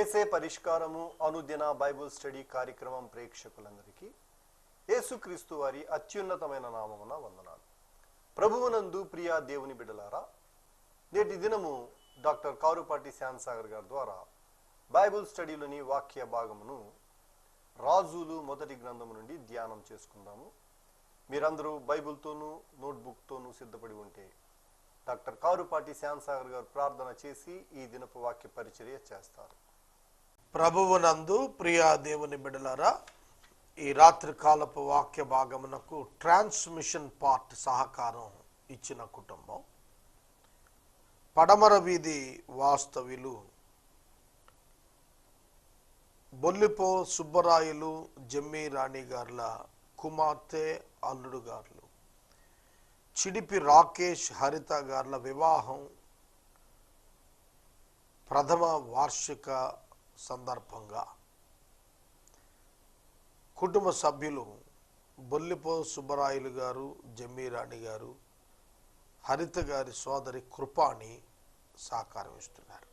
ఏసే పరిష్కారము అనుదిన Bible study కార్యక్రమం ప్రేక్షకులందరికీ యేసుక్రీస్తు వారి అత్యున్నతమైన నామమున వందనాలు. ప్రభువునందు ప్రియా దేవుని బిడలారా నేటి దినము డాక్టర్ కారుపాటి శ్యాన్సాగర్ గారి ద్వారా బైబుల్ స్టడీలోని వాక్య భాగమును రాజులు మొదటి గ్రంథము నుండి ధ్యానం చేసుకుందాము. మీరందరూ బైబిల్తోనూ నోట్బుక్తోనూ సిద్ధపడి ఉంటే డాక్టర్ కారుపాటి శ్యాన్సాగర్ గారు ప్రార్థన చేసి ఈ దినపు వాక్య పరిచర్య చేస్తారు. ప్రభువునందు ప్రియా దేవుని బిడలారా ఈ రాత్రి కాలపు వాక్య భాగమునకు ట్రాన్స్మిషన్ పార్ట్ సహకారం ఇచ్చిన కుటుంబం. పడమర వీధి వాస్తవ్యులు బొల్లిపో సుబ్బరాయులు జమ్మి రాణి గారుల కుమార్తె అల్లుడు గారులు చిడిపి రాకేష్ హరిత గారుల వివాహం ప్రథమ వార్షిక సందర్భంగా కుటుంబ సభ్యులు బొల్లిపో సుబ్బరాయులు గారు జమ్మీరాణి గారు హరిత గారి సోదరి కృపాని సహకారం ఇస్తున్నారు.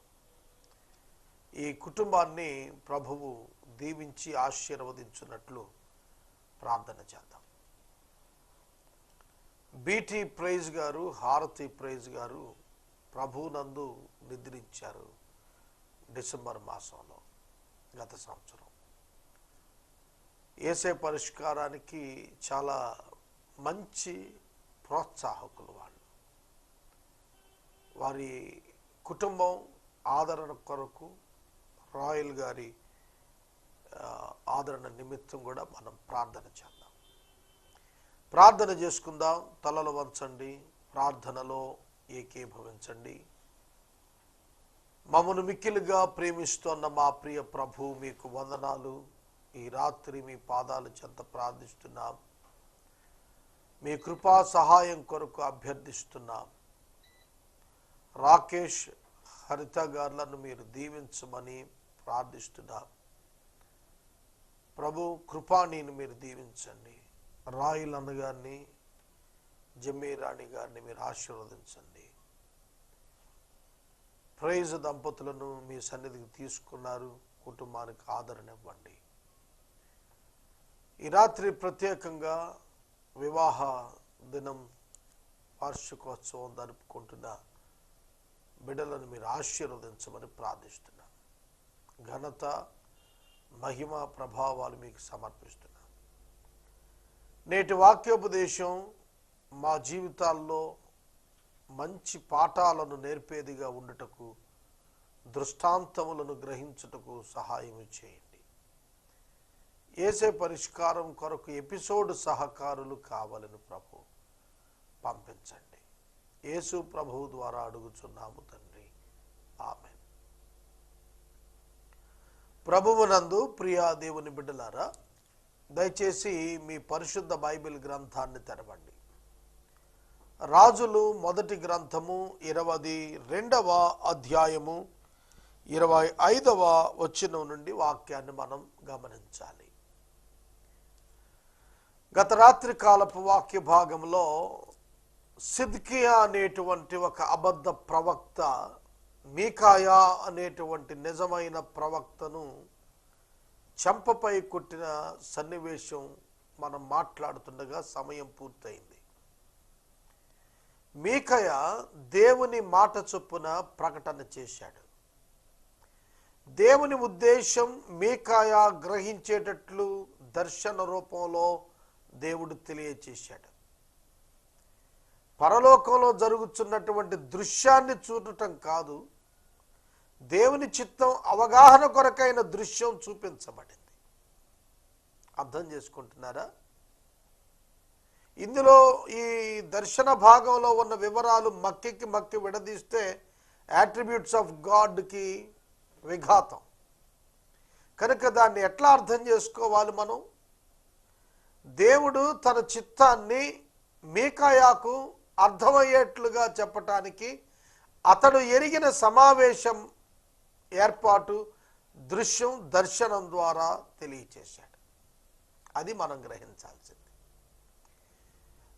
ఈ కుటుంబాన్ని ప్రభువు దీవించి ఆశీర్వదించినట్లు ప్రార్థన చేద్దాం. బీటీ ప్రైజ్ గారు హారతి ప్రైజ్ గారు ప్రభునందు నిద్రించారు. డిసెంబర్ మాసంలో గత సంవత్సరం. ఏసే పరిష్కారానికి చాలా మంచి ప్రోత్సాహకులు వాళ్ళు. వారి కుటుంబం ఆదరణ కొరకు రాయల్ గారి ఆదరణ నిమిత్తం కూడా మనం ప్రార్థన చేద్దాం. ప్రార్థన చేసుకుందాం తలలు వంచండి ప్రార్థనలో ఏకీభవించండి. మమ్మను మిక్కిలుగా ప్రేమిస్తున్న మా ప్రియ ప్రభు మీకు వందనాలు. ఈ రాత్రి మీ పాదాల చెంత ప్రార్థిస్తున్నాం. మీ కృపా సహాయం కొరకు అభ్యర్థిస్తున్నాం. రాకేష్ హరిత గారులను మీరు దీవించమని ప్రార్థిస్తున్నాం. ప్రభు కృపాణిని మీరు దీవించండి. రాయిల్ అన్నగారిని గారిని రాణి గారిని మీరు ఆశీర్వదించండి. ప్రైజ్ దంపతులను మీ సన్నిధికి తీసుకున్నారు. కుటుంబానికి ఆదరణ ఇవ్వండి ఈ రాత్రి ప్రత్యేకంగా వివాహ దినం వార్షికోత్సవం జరుపుకుంటున్న బిడ్డలను మీరు ఆశీర్వదించమని ప్రార్థిస్తున్నాను. ఘనత మహిమ ప్రభావాలు మీకు సమర్పిస్తున్నాను. నేటి వాక్యోపదేశం మా జీవితాల్లో మంచి పాఠాలను నేర్పేదిగా ఉండుటకు దృష్టాంతములను గ్రహించుటకు సహాయం చేయండి. ఏసే పరిష్కారం కొరకు ఎపిసోడ్ సహకారులు కావాలని ప్రభు. పంపించండి. యేసు ప్రభువు ద్వారా అడుగుచున్నాము తండ్రి. ఆమె ప్రభువునందు ప్రియా దేవుని బిడ్డలారా దయచేసి మీ పరిశుద్ధ బైబిల్ గ్రంథాన్ని తెరవండి. రాజులు మొదటి గ్రంథము ఇరవది రెండవ అధ్యాయము ఇరవై ఐదవ వచ్చిన నుండి వాక్యాన్ని మనం గమనించాలి. గత రాత్రి కాలపు వాక్య భాగంలో సిద్కియా అనేటువంటి ఒక అబద్ధ ప్రవక్త మీకాయా అనేటువంటి నిజమైన ప్రవక్తను చెంపపై కొట్టిన సన్నివేశం మనం మాట్లాడుతుండగా సమయం పూర్తయింది. మీకయ దేవుని మాట చొప్పున ప్రకటన చేశాడు. దేవుని ఉద్దేశం మీకాయ గ్రహించేటట్లు దర్శన రూపంలో దేవుడు తెలియచేశాడు. పరలోకంలో జరుగుతున్నటువంటి దృశ్యాన్ని చూడటం కాదు దేవుని చిత్తం అవగాహన కొరకైన దృశ్యం చూపించబడింది. అర్థం చేసుకుంటున్నారా? ఇందులో ఈ దర్శన భాగంలో ఉన్న వివరాలు మక్కికి మక్కి విడదీస్తే యాట్రిబ్యూట్స్ ఆఫ్ గాడ్కి విఘాతం. కనుక దాన్ని ఎట్లా అర్థం చేసుకోవాలి మనం? దేవుడు తన చిత్తాన్ని మీకాయాకు అర్థమయ్యేట్లుగా చెప్పటానికి అతడు ఎరిగిన సమావేశం ఏర్పాటు దృశ్యం దర్శనం ద్వారా తెలియచేశాడు. అది మనం గ్రహించాల్సింది.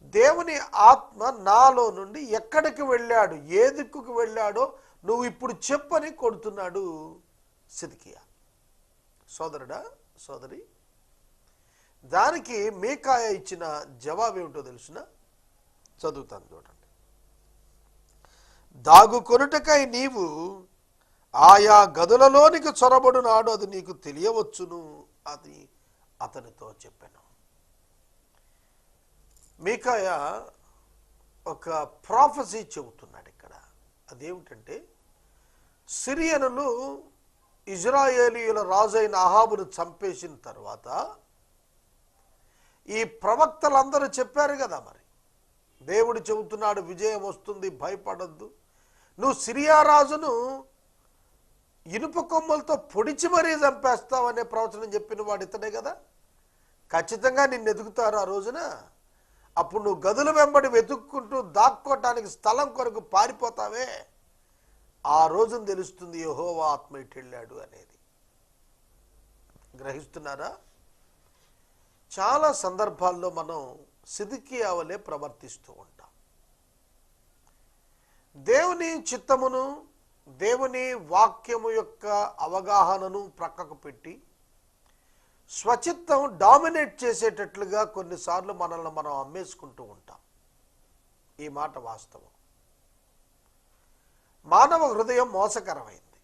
దేవుని ఆత్మ నాలో నుండి ఎక్కడికి వెళ్ళాడు ఏ దిక్కుకు వెళ్ళాడో నువ్వు ఇప్పుడు చెప్పని కొడుతున్నాడు సిదికియా. సోదరుడా సోదరి దానికి మీకాయ ఇచ్చిన జవాబు ఏమిటో తెలిసిన? చదువుతాను చూడండి. దాగు కొనుటకై నీవు ఆయా గదులలోనికి చొరబడు నాడు అది నీకు తెలియవచ్చును అది అతనితో చెప్పాను. మీకాయ ఒక ప్రాఫెసీ చెబుతున్నాడు ఇక్కడ. అదేమిటంటే సిరియనులు ఇజ్రాయేలీయుల రాజైన అహాబును చంపేసిన తర్వాత ఈ ప్రవక్తలందరూ చెప్పారు కదా మరి. దేవుడు చెబుతున్నాడు విజయం వస్తుంది భయపడద్దు. నువ్వు సిరియా రాజును ఇనుప కొమ్మలతో పొడిచి మరీ చంపేస్తావనే ప్రవచనం చెప్పిన వాడు ఇతడే కదా. ఖచ్చితంగా నిన్ను ఎదుగుతారు ఆ రోజున. అప్పుడు నువ్వు గదుల వెంబడి వెతుక్కుంటూ దాక్కోటానికి స్థలం కొరకు పారిపోతావే. ఆ రోజున తెలుస్తుంది యహోవా ఆత్మ ఇటు వెళ్ళాడు అనేది. గ్రహిస్తున్నారా? చాలా సందర్భాల్లో మనం సిదికియావలే ప్రవర్తిస్తూ ఉంటాం. దేవుని చిత్తమును దేవుని వాక్యము యొక్క అవగాహనను ప్రక్కకు పెట్టి స్వచిత్తం డామినేట్ చేసేటట్లుగా కొన్నిసార్లు మనల్ని మనం అమ్మేసుకుంటూ ఉంటాం. ఈ మాట వాస్తవం. మానవ హృదయం మోసకరమైంది.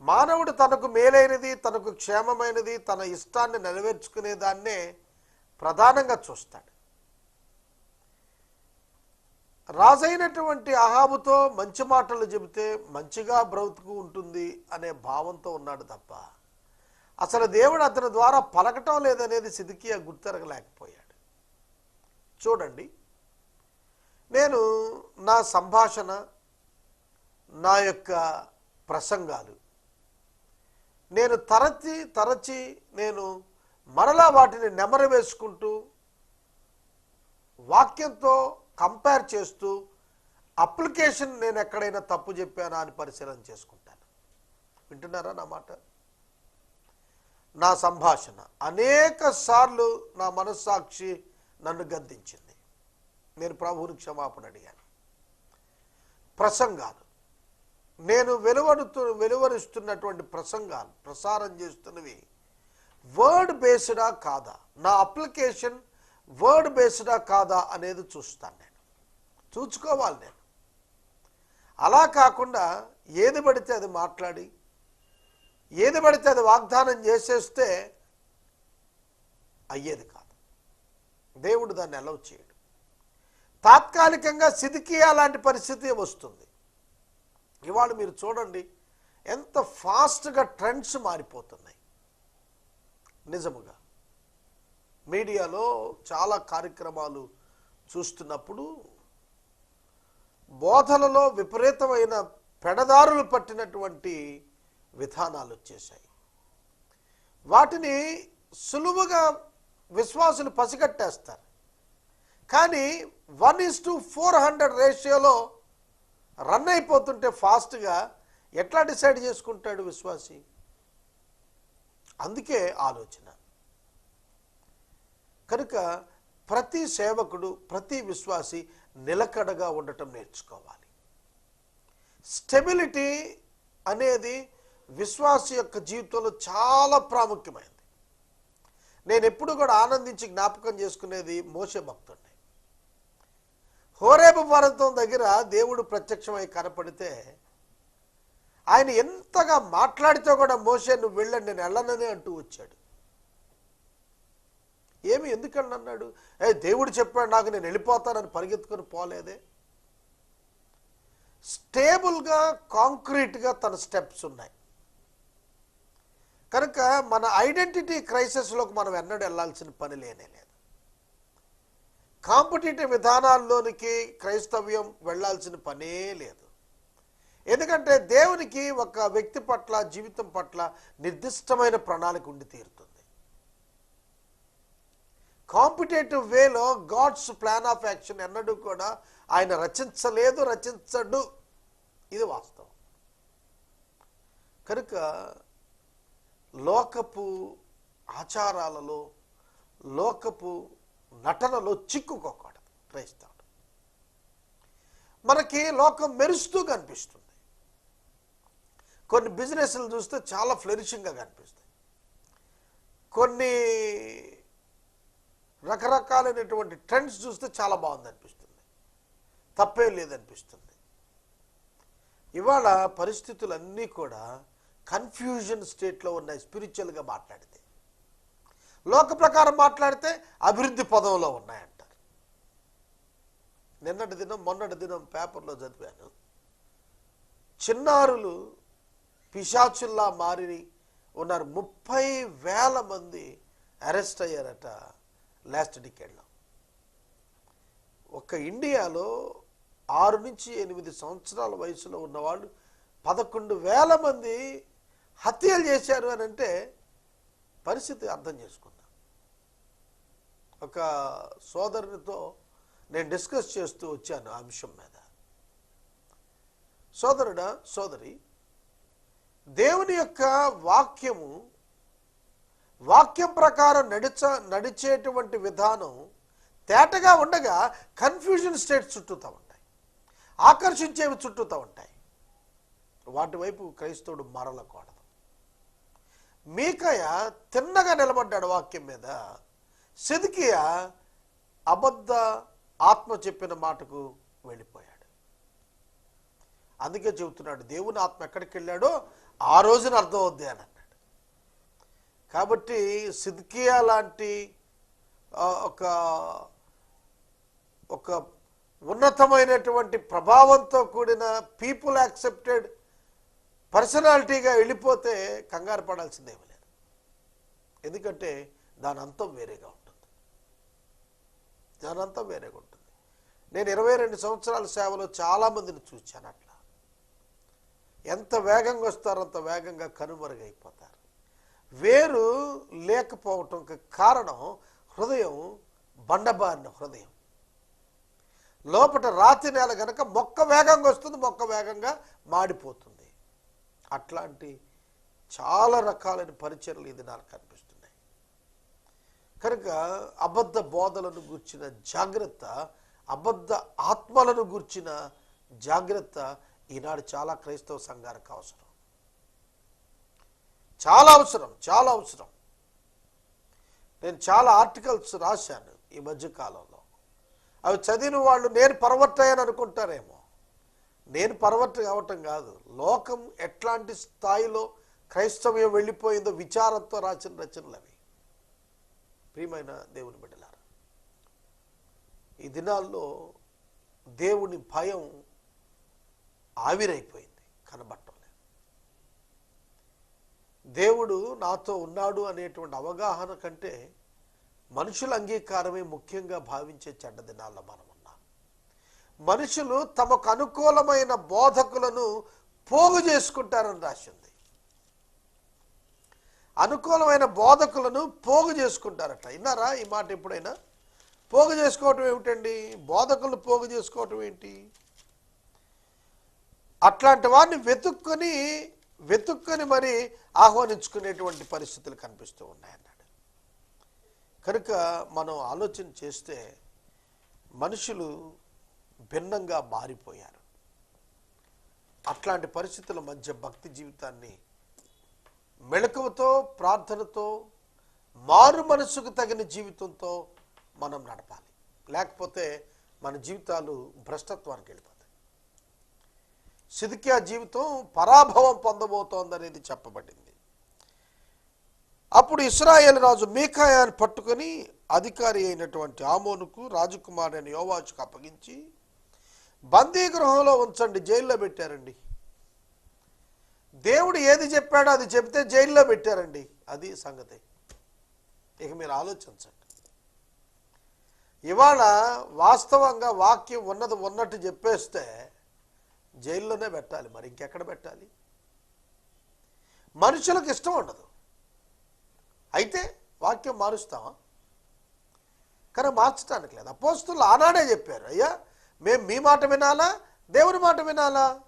మానవుడు తనకు మేలైనది తనకు క్షేమమైనది తన ఇష్టాన్ని నెరవేర్చుకునే దాన్నే ప్రధానంగా చూస్తాడు. రాజైనటువంటి అహాబుతో మంచి మాటలు చెబితే మంచిగా బ్రతుకు ఉంటుంది అనే భావంతో ఉన్నాడు తప్ప అసలు దేవుడు అతని ద్వారా పలకటం లేదనేది సిదికియా గుర్తెరగలేకపోయాడు. చూడండి నేను నా సంభాషణ నా యొక్క ప్రసంగాలు నేను తరచి తరచి నేను మరలా వాటిని నెమరు వేసుకుంటూ వాక్యంతో కంపేర్ చేస్తూ అప్లికేషన్ నేను ఎక్కడైనా తప్పు చెప్పానా అని పరిశీలన చేసుకుంటాను. వింటున్నారా నా మాట? నా సంభాషణ. అనేక సార్లు నా మనస్సాక్షి నన్ను గద్దించింది. నేను ప్రభువుని క్షమాపణ అడిగాను. ప్రసంగాలు. నేను వెలువడుతు వెలువరుస్తున్నటువంటి ప్రసంగాలు ప్రసారం చేస్తున్నవి వర్డ్ బేస్డా కాదా? నా అప్లికేషన్ వర్డ్ బేస్డా కాదా అనేది చూస్తాను నేను. చూసుకోవాలి నేను. అలా కాకుండా ఏది పడితే అది మాట్లాడి ఏది పడితే అది వాగ్దానం చేసేస్తే అయ్యేది కాదు. దేవుడు దాన్ని అలౌ చేయడు. తాత్కాలికంగా సిదికియా లాంటి పరిస్థితి వస్తుంది. ఇవాళ మీరు చూడండి ఎంత ఫాస్ట్గా ట్రెండ్స్ మారిపోతున్నాయి. నిజముగా. మీడియాలో చాలా కార్యక్రమాలు చూస్తున్నప్పుడు బోధలలో విపరీతమైన పెడదారులు పట్టినటువంటి విధానాలు వచ్చేసాయి వాటిని సులువుగా విశ్వాసులు పసిగట్టేస్తారు. కానీ one is to four hundred రేషియోలో రన్ అయిపోతుంటే ఫాస్ట్గా ఎట్లా డిసైడ్ చేసుకుంటాడు విశ్వాసి? అందుకే ఆలోచన. కనుక ప్రతి సేవకుడు ప్రతి విశ్వాసి నిలకడగా ఉండటం నేర్చుకోవాలి. స్టెబిలిటీ అనేది విశ్వాస యొక్క జీవితంలో చాలా ప్రాముఖ్యమైనది నేను ఎప్పుడు కూడా ఆనందించి జ్ఞాపకం చేసుకునేది మోసే భక్తుడిని. హోరేబు పర్వతం దగ్గర దేవుడు ప్రత్యక్షమై కనపడితే ఆయన ఎంతగా మాట్లాడితే కూడా మోసే నువ్వు వెళ్ళండి నేను వెళ్ళనని అంటూ వచ్చాడు. ఏమి ఎందుకని అన్నాడు ఏ దేవుడు చెప్పాడు నాకు నేను వెళ్ళిపోతానని పరిగెత్తుకొని పోలేదే. స్టేబుల్గా కాంక్రీట్గా తన స్టెప్స్ ఉన్నాయి. కనుక మన ఐడెంటిటీ క్రైసిస్లోకి మనం ఎన్నడూ వెళ్ళాల్సిన పని లేనే లేదు. కాంపిటేటివ్ విధానాల్లోనికి క్రైస్తవ్యం వెళ్ళాల్సిన పనే లేదు. ఎందుకంటే దేవునికి ఒక వ్యక్తి పట్ల జీవితం పట్ల నిర్దిష్టమైన ప్రణాళిక ఉండి తీరుతుంది. కాంపిటేటివ్ వేలో గాడ్స్ ప్లాన్ ఆఫ్ యాక్షన్ ఎన్నడూ కూడా ఆయన రచించలేదు రచించడు. ఇది వాస్తవం. కనుక లోకపు ఆచారాలలో లోకపు నటనలో చిక్కుకోకూడదు. క్రైస్తవుడు. మనకి లోకం మెరుస్తూ కనిపిస్తుంది. కొన్ని బిజినెస్లు చూస్తే చాలా ఫ్లరిషింగ్గా కనిపిస్తాయి. కొన్ని రకరకాలైనటువంటి ట్రెండ్స్ చూస్తే చాలా బాగుంది అనిపిస్తుంది తప్పేం లేదనిపిస్తుంది. ఇవాళ పరిస్థితులన్నీ కూడా కన్ఫ్యూజన్ స్టేట్లో ఉన్నాయి స్పిరిచువల్గా మాట్లాడితే. లోక ప్రకారం మాట్లాడితే అభివృద్ధి పదంలో ఉన్నాయంటారు. నిన్నటి దినం మొన్నటి దినం పేపర్లో చదివాను. చిన్నారులు పిశాచుల్లా మారి ఉన్నారు. ముప్పై వేల మంది అరెస్ట్ అయ్యారట లాస్ట్ డికేడ్లో. ఒక ఇండియాలో ఆరు నుంచి ఎనిమిది సంవత్సరాల వయసులో ఉన్నవాళ్ళు పదకొండు వేల మంది హత్యలు చేశారు అని అంటే పరిస్థితి అర్థం చేసుకుందాం. ఒక సోదరునితో నేను డిస్కస్ చేస్తూ వచ్చాను ఆ అంశం మీద. సోదరుడా సోదరి దేవుని యొక్క వాక్యము వాక్యం ప్రకారం నడిచ నడిచేటువంటి విధానం తేటగా ఉండగా కన్ఫ్యూజన్ స్టేట్స్ చుట్టూతా ఉంటాయి. ఆకర్షించేవి చుట్టూతా ఉంటాయి. వాటి వైపు క్రైస్తవుడు మరలకూడదు. మీకయ తిన్నగా నిలబడ్డాడు వాక్యం మీద. సిదికియ అబద్ధ ఆత్మ చెప్పిన మాటకు వెళ్ళిపోయాడు. అందుకే చెబుతున్నాడు దేవుని ఆత్మ ఎక్కడికి వెళ్ళాడో ఆ రోజున అర్థం అవుద్ది అని అన్నాడు. కాబట్టి సిద్కియా లాంటి ఒక ఒక ఉన్నతమైనటువంటి ప్రభావంతో కూడిన పీపుల్ యాక్సెప్టెడ్ పర్సనాలిటీగా వెళ్ళిపోతే కంగారు పడాల్సిందేమీ లేదు. ఎందుకంటే దాని అంతం వేరేగా ఉంటుంది. దాని అంతం వేరేగా ఉంటుంది. నేను ఇరవై రెండు సంవత్సరాల సేవలో చాలామందిని చూశాను అట్లా. ఎంత వేగంగా వస్తారో అంత వేగంగా కనుమరుగైపోతారు. వేరు లేకపోవటంకి కారణం హృదయం బండబారిన హృదయం. లోపట రాతి నేల గనక మొక్క వేగంగా వస్తుంది మొక్క వేగంగా మాడిపోతుంది. అట్లాంటి చాలా రకాలైన పరిచయలు ఇది నాకు కనిపిస్తున్నాయి. కనుక అబద్ధ బోధలను గూర్చిన జాగ్రత్త అబద్ధ ఆత్మలను గూర్చిన జాగ్రత్త ఈనాడు చాలా క్రైస్తవ సంఘానికి అవసరం. చాలా అవసరం చాలా అవసరం. నేను చాలా ఆర్టికల్స్ రాశాను ఈ మధ్య కాలంలో. అవి చదివిన వాళ్ళు నేను పరవట్టాయని అనుకుంటారేమో నేను పర్వట్ కావటం కాదు. లోకం ఎట్లాంటి స్థాయిలో క్రైస్తవ్యం వెళ్ళిపోయిందో విచారంతో రాసిన రచనలు అవి ప్రియమైన దేవుని బిడ్డలారా ఈ దినాల్లో దేవుని భయం ఆవిరైపోయింది కనబట్టం లేదు దేవుడు నాతో ఉన్నాడు అనేటువంటి అవగాహన కంటే మనుషుల అంగీకారమే ముఖ్యంగా భావించే చెడ్డ దినాల్లో మనం మనుషులు తమకు అనుకూలమైన బోధకులను పోగు చేసుకుంటారని రాసింది. అనుకూలమైన బోధకులను పోగు చేసుకుంటారట. విన్నారా ఈ మాట ఎప్పుడైనా? పోగు చేసుకోవటం ఏమిటండి? బోధకులు పోగు చేసుకోవటం ఏంటి? అట్లాంటి వారిని వెతుక్కొని వెతుక్కొని మరి ఆహ్వానించుకునేటువంటి పరిస్థితులు కనిపిస్తూ ఉన్నాయన్నాడు. కనుక మనం ఆలోచన చేస్తే మనుషులు భిన్నంగా మారిపోయారు. అట్లాంటి పరిస్థితుల మధ్య భక్తి జీవితాన్ని మెళకువతో ప్రార్థనతో మారు మనసుకు తగిన జీవితంతో మనం నడపాలి. లేకపోతే మన జీవితాలు భ్రష్టత్వానికి వెళ్ళిపోతాయి. సిదికియా జీవితం పరాభవం పొందబోతోందనేది చెప్పబడింది. అప్పుడు ఇస్రాయేల్ రాజు మీకాయాన్ని పట్టుకొని అధికారి అయినటువంటి ఆమోనుకు రాజకుమారి యోవాచుకు అప్పగించి బందీ గృహంలో ఉంచండి జైల్లో పెట్టారండి. దేవుడు ఏది చెప్పాడో అది చెప్తే జైల్లో పెట్టారండి. అది సంగతి. ఇక మీరు ఆలోచించండి. ఇవాళ వాస్తవంగా వాక్యం ఉన్నది ఉన్నట్టు చెప్పేస్తే జైల్లోనే పెట్టాలి. మరి ఇంకెక్కడ పెట్టాలి? మనుషులకు ఇష్టం ఉండదు. అయితే వాక్యం మారుస్తామా? కానీ మార్చడానికి లేదు. అపోస్తులు ఆనాడే చెప్పారు అయ్యా మేము మీ మాట వినాలా? దేవుని మాట వినాలా?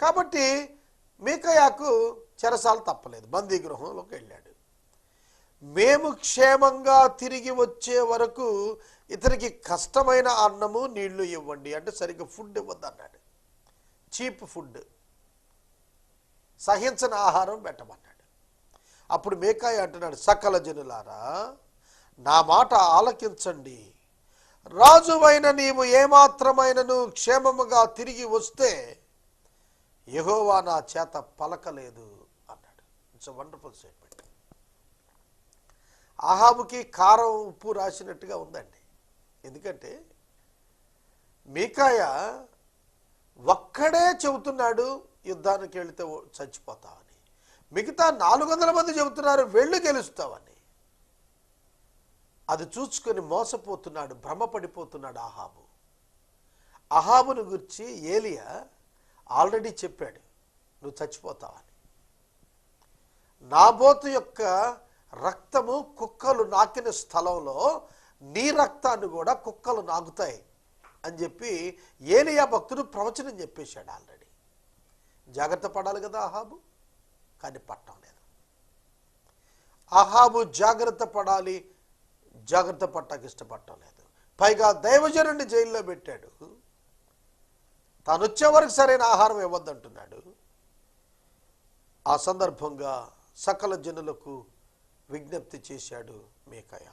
కాబట్టి మీకయాకు చెరసాలు తప్పలేదు. బందీ గృహంలోకి వెళ్ళాడు. మేము క్షేమంగా తిరిగి వచ్చే వరకు ఇతనికి కష్టమైన అన్నము నీళ్ళు ఇవ్వండి అంటే సరిగ్గా ఫుడ్ ఇవ్వద్దు అన్నాడు చీప్ ఫుడ్. సహించని ఆహారం పెట్టమన్నాడు. అప్పుడు మేకాయ అంటున్నాడు సకల జనులారా నా మాట ఆలకించండి. రాజువైన నీవు ఏమాత్రమైనను క్షేమముగా తిరిగి వస్తే యహోవా నా చేత పలకలేదు అన్నాడు. ఇట్స్ వండర్ఫుల్ స్టేట్మెంట్ ఆహాబుకి కారం ఉప్పు రాసినట్టుగా ఉందండి. ఎందుకంటే మీకాయ ఒక్కడే చెబుతున్నాడు యుద్ధానికి వెళితే చచ్చిపోతావని మిగతా నాలుగు వందల మంది చెబుతున్నారు వెళ్ళి గెలుస్తావని. అది చూసుకొని మోసపోతున్నాడు భ్రమపడిపోతున్నాడు ఆహాబు అహాబును గురించి ఏలియా ఆల్రెడీ చెప్పాడు నువ్వు చచ్చిపోతావని. నాబోతు యొక్క రక్తము కుక్కలు నాకిన స్థలంలో నీ రక్తాన్ని కూడా కుక్కలు నాకుతాయి అని చెప్పి ఏలియా భక్తుడు ప్రవచనం చెప్పేశాడు ఆల్రెడీ. జాగ్రత్త పడాలి కదా అహాబు కానీ పట్టం లేదు. అహాబు జాగ్రత్త పడాలి జాగ్రత్త పట్టక ఇష్టపడటం లేదు. పైగా దైవజనుడిని జైల్లో పెట్టాడు. తాను వచ్చే వరకు సరైన ఆహారం ఇవ్వద్దంటున్నాడు. ఆ సందర్భంగా సకల జనులకు విజ్ఞప్తి చేశాడు మేకయ.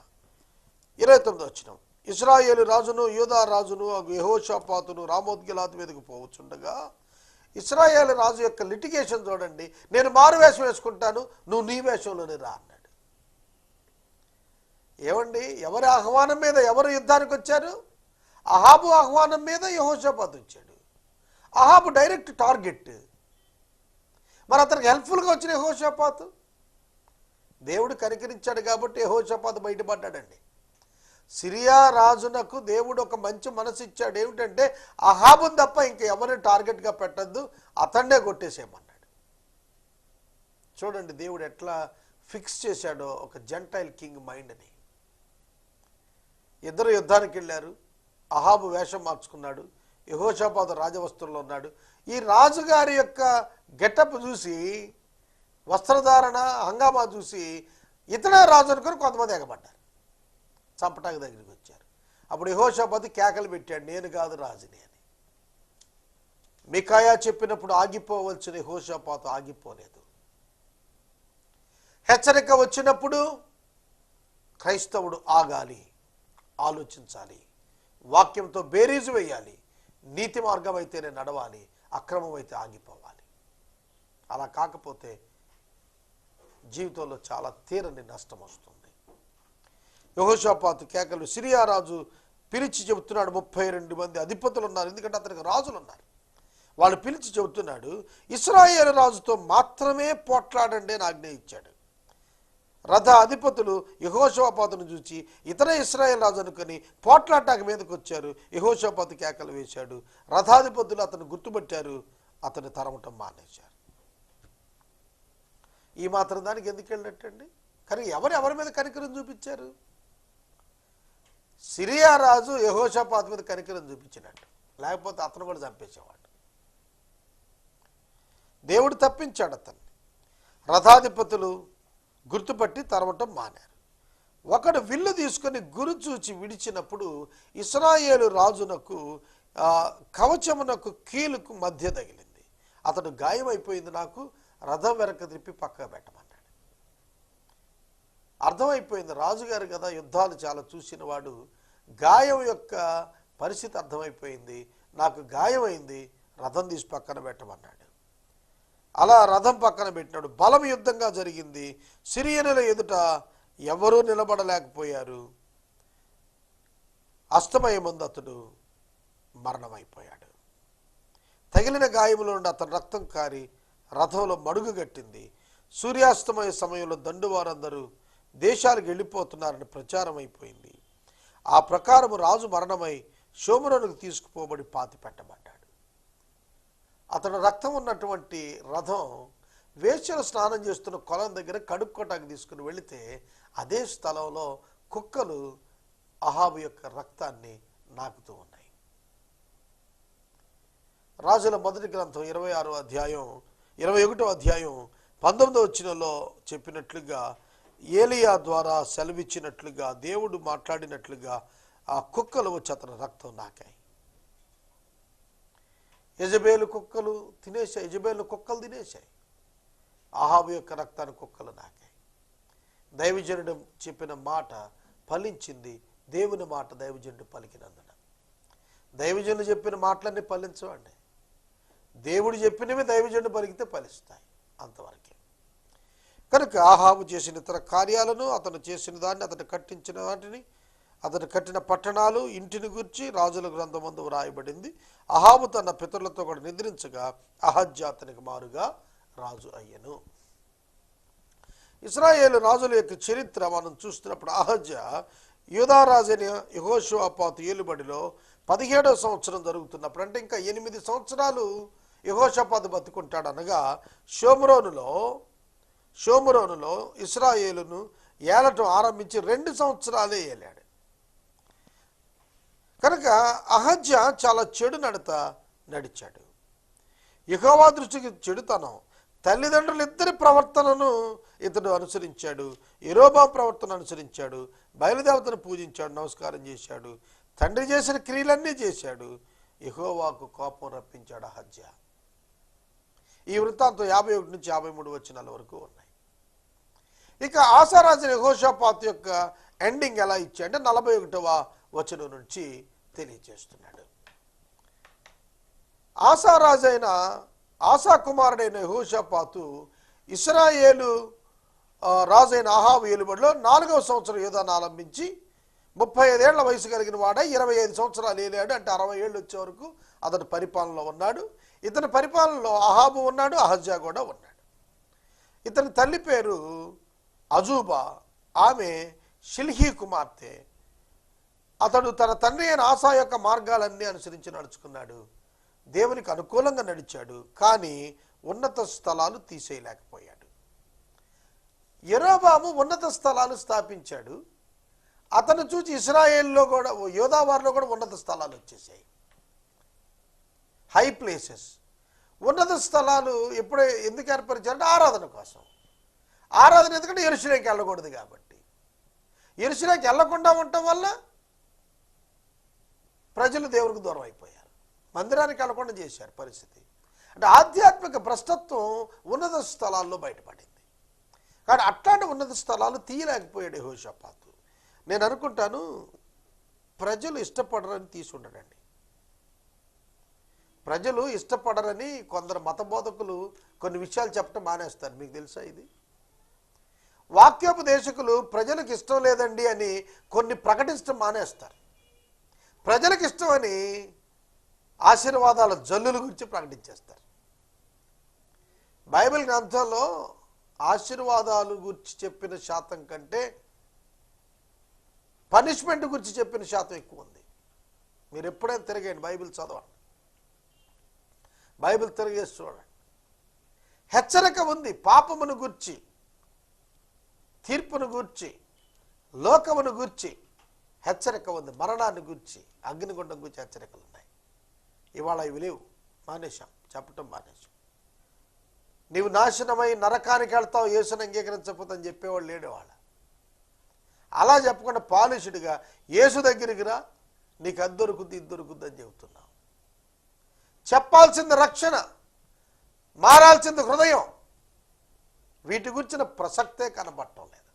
ఇరవై తొమ్మిది వచ్చిన ఇస్రాయేలు రాజును యూదా రాజును యహోషాపాతును రామోద్గిలాద్ మీదకు పోవచ్చుండగా ఇస్రాయేల్ రాజు యొక్క లిటిగేషన్ చూడండి. నేను మారు వేషం వేసుకుంటాను నువ్వు నీ వేషంలోనే రా ఏమండి? ఎవరి ఆహ్వానం మీద ఎవరు యుద్ధానికి వచ్చారు? అహాబు ఆహ్వానం మీద యహోషాపాత్ వచ్చాడు. Ahab direct target. మరి అతనికి హెల్ప్ఫుల్గా వచ్చిన యహోషాపాత్? దేవుడు కనికరించాడు కాబట్టి యహోషాపాత్ బయటపడ్డాడండి. సిరియా రాజునకు దేవుడు ఒక మంచి మనసు ఇచ్చాడు. ఏమిటంటే అహాబుని తప్ప ఇంక ఎవరిని టార్గెట్గా పెట్టద్దు అతన్నే కొట్టేసేయమన్నాడు. చూడండి దేవుడు ఎట్లా ఫిక్స్ చేశాడో ఒక జెంటైల్ కింగ్ మైండ్ని. ఇద్దరు యుద్ధానికి వెళ్ళారు. అహాబు వేషం మార్చుకున్నాడు. యహోషాపాదు రాజవస్తుల్లో ఉన్నాడు. ఈ రాజుగారి యొక్క గెటప్ చూసి వస్త్రధారణ హంగామా చూసి ఇతర రాజు అనుకుని కొంతమంది ఎగబడ్డారు. చంపటానికి దగ్గరికి వచ్చారు. అప్పుడు యహోషాపాతి కేకలు పెట్టాడు నేను కాదు రాజుని అని. మికాయా చెప్పినప్పుడు ఆగిపోవలసిన యహోషాపాత ఆగిపోలేదు. హెచ్చరిక వచ్చినప్పుడు క్రైస్తవుడు ఆగాలి. ఆలోచించాలి. వాక్యంతో బేరీజు వేయాలి. నీతి మార్గం అయితేనే నడవాలి. అక్రమం అయితే ఆగిపోవాలి. అలా కాకపోతే జీవితంలో చాలా తీరని నష్టం వస్తుంది. యహోషాపాతు కేకలు సిరియా రాజు పిలిచి చెబుతున్నాడు ముప్పై రెండు మంది అధిపతులు ఉన్నారు ఎందుకంటే అతనికి రాజులు ఉన్నారు వాళ్ళు పిలిచి చెబుతున్నాడు ఇస్రాయేల్ రాజుతో మాత్రమే పోట్లాడండి అని ఆజ్ఞ ఇచ్చాడు. రథ అధిపతులు యహోషోపాతును చూచి ఇతర ఇస్రాయేల్ రాజు అనుకుని పోట్లాటాకి మీదకి వచ్చారు. యహోషోపాతు కేకలు వేశాడు. రథాధిపతులు అతను గుర్తుపట్టారు. అతను తరమటం మానేశారు. ఈ మాత్రం దానికి ఎందుకు వెళ్ళినట్టండి? కానీ ఎవరు ఎవరి మీద కనికరం చూపించారు? సిరియా రాజు యహోషపాత్ మీద కనికరం చూపించినట్టు. లేకపోతే అతను కూడా చంపేసేవాడు. దేవుడు తప్పించాడు అతన్ని. రథాధిపతులు గుర్తుపట్టి తరవటం మానారు. ఒకడు విల్లు తీసుకొని గురు చూచి విడిచినప్పుడు ఇస్రాయేలు రాజునకు కవచమునకు కీలుకు మధ్య తగిలింది. అతడు గాయమైపోయింది నాకు రథం వెనక తిప్పి పక్కకు పెట్టమన్నాడు. అర్థమైపోయింది రాజుగారు కదా యుద్ధాలు చాలా చూసిన వాడు గాయం యొక్క పరిస్థితి అర్థమైపోయింది నాకు గాయమైంది రథం తీసి పక్కన పెట్టమన్నాడు. అలా రథం పక్కన పెట్టినాడు. బలం యుద్ధంగా జరిగింది. సిరియనుల ఎదుట ఎవరూ నిలబడలేకపోయారు. అస్తమయమందు అతడు మరణమైపోయాడు. తగిలిన గాయముల నుండి అతని రక్తం కారి రథంలో మడుగు గట్టింది సూర్యాస్తమయ సమయంలో దండువారందరూ దేశాలకు వెళ్ళిపోతున్నారని ప్రచారం అయిపోయింది. ఆ ప్రకారము రాజు మరణమై శోమరునికి తీసుకుపోబడి పాతి పెట్టబడ్డాడు అతడు రక్తం ఉన్నటువంటి రథం వేశ్యలు స్నానం చేస్తున్న కొలం దగ్గర కడుక్కోటానికి తీసుకుని వెళితే అదే స్థలంలో కుక్కలు అహాబు యొక్క రక్తాన్ని నాకుతూ ఉన్నాయి. రాజుల మొదటి గ్రంథం ఇరవై ఆరో అధ్యాయం ఇరవై ఒకటో అధ్యాయం పంతొమ్మిదో వచ్చినలో చెప్పినట్లుగా ఏలియా ద్వారా సెలవిచ్చినట్లుగా దేవుడు మాట్లాడినట్లుగా ఆ కుక్కలు వచ్చి అతని రక్తం నాకాయి. యజబేలు కుక్కలు తినేశాయి. యజబేలు కుక్కలు తినేశాయి. ఆహాబు యొక్క రక్తాన్ని కుక్కలు నాకాయి. దైవజనుడు చెప్పిన మాట ఫలించింది. దేవుని మాట దైవజనుడు పలికినందున. దైవజనుడు చెప్పిన మాటలన్నీ ఫలించవండి. దేవుడు చెప్పినవి దైవజనుడు పలికితే ఫలిస్తాయి అంతవరకే. కనుక ఆహాబు చేసిన ఇతర కార్యాలను అతను చేసిన దాన్ని అతను కట్టించిన వాటిని అతను కట్టిన పట్టణాలు ఇంటిని గురించి రాజుల గ్రంథమందు వ్రాయబడింది. అహాబు తన పితరులతో కూడా నిద్రించగా అహజ్య అతనికి మారుగా రాజు అయ్యను. ఇస్రాయేలు రాజుల యొక్క చరిత్ర మనం చూస్తున్నప్పుడు అహజ్య యూదారాజైన యహోషువాపాతు ఏలుబడిలో పదిహేడవ సంవత్సరం జరుగుతున్నప్పుడు అంటే ఇంకా ఎనిమిది సంవత్సరాలు యహోషపాతు బతుకుంటాడు అనగా షోమరోనులో షోమరోనులో ఇస్రాయేలును ఏలటం ఆరంభించి రెండు సంవత్సరాలే ఏలాడు. కనుక అహజ్య చాలా చెడు నడత నడిచాడు. యెహోవా దృష్టికి చెడుతనం. తల్లిదండ్రులు ఇద్దరి ప్రవర్తనను ఇతడు అనుసరించాడు. ఎరోబా ప్రవర్తన అనుసరించాడు. బయలుదేవతను పూజించాడు. నమస్కారం చేశాడు. తండ్రి చేసిన క్రియలన్నీ చేశాడు. యహోవాకు కోపం రప్పించాడు అహజ్య. ఈ వృత్తాంతం యాభై ఒకటి నుంచి యాభై మూడు వచనాల వరకు ఉన్నాయి. ఇక ఆశారాజు యహోషాపాత్ యొక్క ఎండింగ్ ఎలా ఇచ్చాడంటే నలభై ఒకటవ వచనం నుంచి తెలియజేస్తున్నాడు. ఆశారాజు ఆశా కుమారుడైన యహోషాపాతు ఇస్రాయేలు రాజైన అహాబు ఏలుబడిలో నాలుగవ సంవత్సరం యుద్ధాన్ని ఆరంభించి ముప్పై ఐదేళ్ళ వయసు కలిగిన వాడే ఇరవై ఐదు సంవత్సరాలు ఏలాడు అంటే అరవై ఏళ్ళు వచ్చే వరకు అతని పరిపాలనలో ఉన్నాడు. ఇతని పరిపాలనలో అహాబు ఉన్నాడు అహజ్జా కూడా ఉన్నాడు. ఇతని తల్లి పేరు అజూబా ఆమె షిల్హీ కుమార్తె. అతడు తన తండ్రి అయిన ఆశా యొక్క మార్గాలన్నీ అనుసరించి నడుచుకున్నాడు. దేవునికి అనుకూలంగా నడిచాడు కానీ ఉన్నత స్థలాలు తీసేయలేకపోయాడు. ఎరోబాము ఉన్నత స్థలాలు స్థాపించాడు. అతను చూసి ఇస్రాయేల్లో కూడా యోధావారిలో కూడా ఉన్నత స్థలాలు వచ్చేసాయి. హై ప్లేసెస్ ఉన్నత స్థలాలు ఎప్పుడే ఎందుకు ఏర్పరిచారంటే ఆరాధన కోసం. ఆరాధన ఎందుకంటే ఎరుసలేకి వెళ్ళకూడదు కాబట్టి. ఎరుసలేకి వెళ్ళకుండా ఉండటం వల్ల ప్రజలు దేవునికి దూరం అయిపోయారు. మందిరానికి వెళ్ళకుండా చేశారు పరిస్థితి. అంటే ఆధ్యాత్మిక భ్రష్టత్వం ఉన్నత స్థలాల్లో బయటపడింది. కానీ అట్లాంటి ఉన్నత స్థలాలు తీయలేకపోయాడు హోషపాతు నేను అనుకుంటాను ప్రజలు ఇష్టపడరని తీసుండడండి ప్రజలు ఇష్టపడరని కొందరు మతబోధకులు కొన్ని విషయాలు చెప్పడం మానేస్తారు. మీకు తెలుసా ఇది? వాక్యోపదేశకులు ప్రజలకు ఇష్టం లేదండి అని కొన్ని ప్రకటించడం మానేస్తారు. ప్రజలకు ఇష్టమని ఆశీర్వాదాల జల్లుల గురించి ప్రకటించేస్తారు. బైబిల్ గ్రంథంలో ఆశీర్వాదాలు గురించి చెప్పిన శాతం కంటే పనిష్మెంట్ గురించి చెప్పిన శాతం ఎక్కువ ఉంది. మీరు ఎప్పుడైనా తిరగండి బైబిల్ చదవండి. బైబిల్ తిరిగేసి చూడండి. హెచ్చరిక ఉంది పాపమును గుర్చి తీర్పును గూర్చి లోకమును గూర్చి. హెచ్చరిక ఉంది. మరణాన్ని గూర్చి అగ్నిగుండం గూర్చి హెచ్చరికలు ఉన్నాయి. ఇవాళ ఇవి లేవు. మానేశాం. చెప్పటం మానేశాం. నీవు నాశనమై నరకానికి వెళ్తావు యేసుని అంగీకరించకపోతని చెప్పేవాళ్ళు లేడు వాళ్ళ అలా చెప్పకుండా పాలిషుడిగా యేసు దగ్గరికి రా నీకు అది దొరుకుద్ది ఇది దొరుకుద్ది అని చెబుతున్నావు. చెప్పాల్సింది రక్షణ మారాల్సింది హృదయం. వీటి గురించిన ప్రసక్తే కనబడటం లేదు.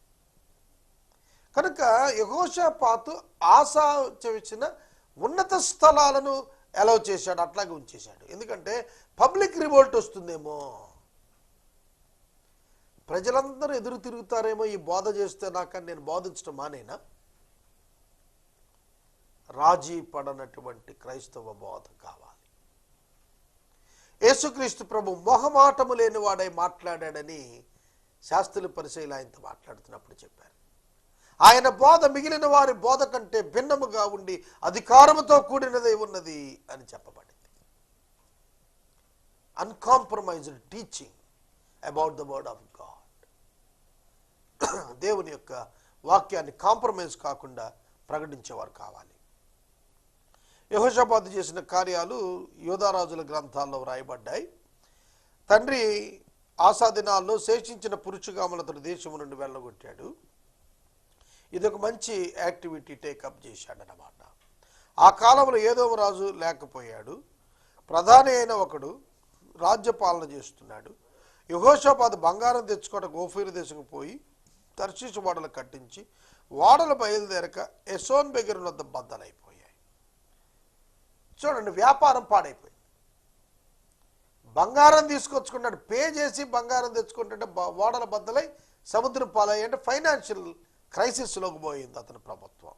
కనుక యహోషాపాతు ఆశా చేసిన ఉన్నత స్థలాలను అలౌ చేశాడు అట్లాగే ఉంచేశాడు. ఎందుకంటే పబ్లిక్ రివోల్ట్ వస్తుందేమో. ప్రజలందరూ ఎదురు తిరుగుతారేమో ఈ బోధ చేస్తే నాకని నేను బోధించడం మానేనా? రాజీ పడనటువంటి క్రైస్తవ బోధ కావాలి. యేసుక్రీస్తు ప్రభు మొహమాటము లేని వాడై మాట్లాడాడని శాస్త్రుల పరిశీలి ఆయనతో మాట్లాడుతున్నప్పుడు చెప్పారు. ఆయన బోధ మిగిలిన వారి బోధ కంటే భిన్నముగా ఉండి అధికారముతో కూడినదై ఉన్నది అని చెప్పబడింది. Uncompromised teaching about the word of God దేవుని యొక్క వాక్యాన్ని కాంప్రమైజ్ కాకుండా ప్రకటించేవారు కావాలి. యహోషాబాద్ చేసిన కార్యాలు యోధారాజుల గ్రంథాల్లో వ్రాయబడ్డాయి. తండ్రి ఆశా దినాల్లో శేషించిన పురుషుగాములతడు దేశము నుండి వెళ్ళగొట్టాడు. ఇది ఒక మంచి యాక్టివిటీ టేకప్ చేశాడనమాట ఆ కాలంలో ఏదో రాజు లేకపోయాడు. ప్రధాని అయిన ఒకడు రాజ్యపాలన చేస్తున్నాడు. యహోషాపాదు బంగారం తెచ్చుకోవడం ఓఫీరు దేశకు పోయి తర్శీసు ఓడలు కట్టించి ఓడలు బయలుదేరక ఎసోన్ బెగర్ వద్ద బద్దలైపోయాయి. చూడండి వ్యాపారం పాడైపోయింది. బంగారం తీసుకొచ్చుకున్నాడు పే చేసి బంగారం తెచ్చుకుంటుంటే వాడల బద్దలై సముద్రం పాలయ్యి అంటే ఫైనాన్షియల్ క్రైసిస్లోకి పోయింది అతని ప్రభుత్వం.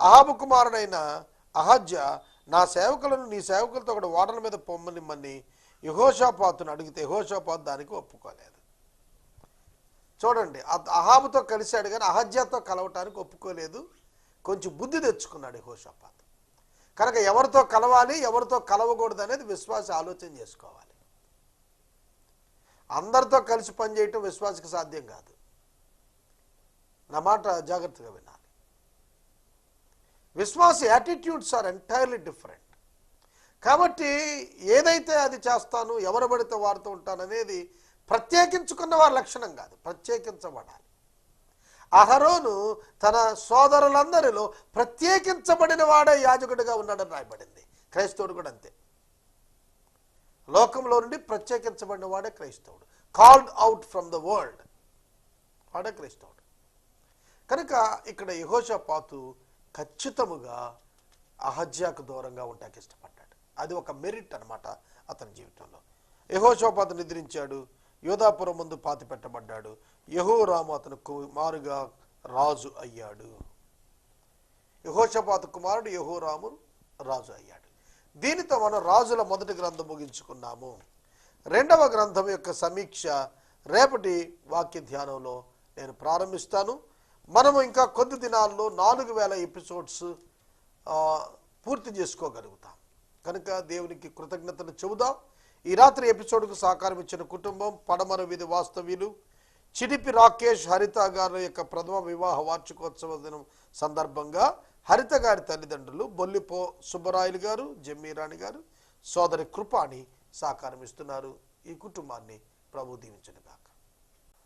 అహాబు కుమారుడైన అహజ్య నా సేవకులను నీ సేవకులతో ఒకటి ఓటల మీద పొమ్మనిమ్మని యహోషాపాతును అడిగితే యహోషాపాత్ దానికి ఒప్పుకోలేదు. చూడండి అహాబుతో కలిశాడు కానీ అహజ్యతో కలవటానికి ఒప్పుకోలేదు. కొంచెం బుద్ధి తెచ్చుకున్నాడు యహోషాపాత్. కనుక ఎవరితో కలవాలి ఎవరితో కలవకూడదు అనేది విశ్వాస ఆలోచన చేసుకోవాలి. అందరితో కలిసి పనిచేయటం విశ్వాసకి సాధ్యం కాదు. నా మాట జాగ్రత్తగా వినాలి. విశ్వాస యాటిట్యూడ్స్ ఆర్ ఎంటైర్లీ డిఫరెంట్ కాబట్టి ఏదైతే అది చేస్తాను ఎవరు పడితే వాడుతూ ఉంటాను అనేది ప్రత్యేకించుకున్న వారి లక్షణం కాదు ప్రత్యేకించబడాలి. అహరోను తన సోదరులందరిలో ప్రత్యేకించబడిన వాడే యాజకుడిగా ఉన్నాడని రాయబడింది. క్రైస్తవుడు కూడా అంతే. లోకంలో నుండి ప్రత్యేకించబడిన వాడే క్రైస్తవుడు. Called out from the world వాడే క్రైస్తవుడు. కనుక ఇక్కడ యహోషపాతు ఖచ్చితముగా అహజ్యాకు దూరంగా ఉంటాకి ఇష్టపడ్డాడు. అది ఒక మెరిట్ అనమాట అతని జీవితంలో. యహోషపాతు నిద్రించాడు యోధాపురం ముందు పాతి పెట్టబడ్డాడు యహోరాము అతను కుమారుగా రాజు అయ్యాడు. యహోషపాతు కుమారుడు యహోరాము రాజు అయ్యాడు. దీనితో మనం రాజుల మొదటి గ్రంథం ముగించుకున్నాము. రెండవ గ్రంథం యొక్క సమీక్ష రేపటి వాక్య ధ్యానంలో నేను ప్రారంభిస్తాను. మనము ఇంకా కొద్ది దినాల్లో నాలుగు వేల ఎపిసోడ్స్ పూర్తి చేసుకోగలుగుతాం. కనుక దేవునికి కృతజ్ఞతలు చెబుదాం. ఈ రాత్రి ఎపిసోడ్కు సహకారం ఇచ్చిన కుటుంబం పడమర విధి వాస్తవ్యులు చిడిపి రాకేష్ హరిత గారి యొక్క ప్రథమ వివాహ వార్షికోత్సవ దినం సందర్భంగా హరిత గారి తల్లిదండ్రులు బొల్లిపో సుబ్బరాయలు గారు జమ్మీరాణి గారు సోదరి కృపాని సహకారం ఇస్తున్నారు. ఈ కుటుంబాన్ని ప్రభు దీవించనుగా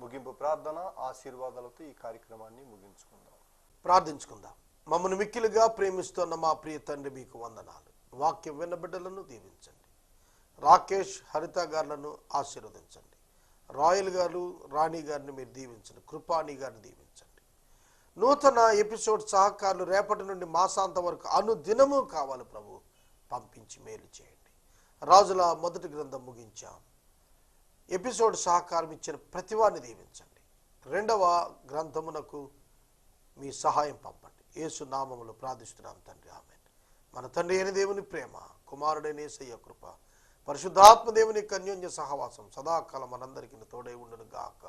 ముగింపు ప్రార్థన ఆశీర్వాదాలతో ఈ కార్యక్రమాన్ని ముగించుకుందాం. ప్రార్థించుకుందాం. మమ్మల్ని మిక్కిలుగా ప్రేమిస్తున్న మా ప్రియ తండ్రి మీకు వందనాలు. వాక్యం విన్న బిడ్డలను దీవించండి. రాకేష్ హరిత గారులను ఆశీర్వదించండి. రాయల్ గారు రాణి గారిని మీరు దీవించండి. కృపాణి గారిని దీవించండి. నూతన ఎపిసోడ్ సహకారులు రేపటి నుండి మాసాంత వరకు అనుదినము కావాలి ప్రభు. పంపించి మేలు చేయండి. రాజుల మొదటి గ్రంథం ముగించాం. ఎపిసోడ్ సహకారం ఇచ్చిన ప్రతివాన్ని దీవించండి. రెండవ గ్రంథమునకు మీ సహాయం పంపండి. యేసు నామములు ప్రార్థిస్తున్నాం తండ్రి. ఆమె మన తండ్రి అయిన దేవుని ప్రేమ కుమారుడైన ఏసయ్య కృప పరిశుద్ధాత్మ దేవుని కన్యోన్య సహవాసం సదాకాలం మనందరికీ తోడై ఉండును గాక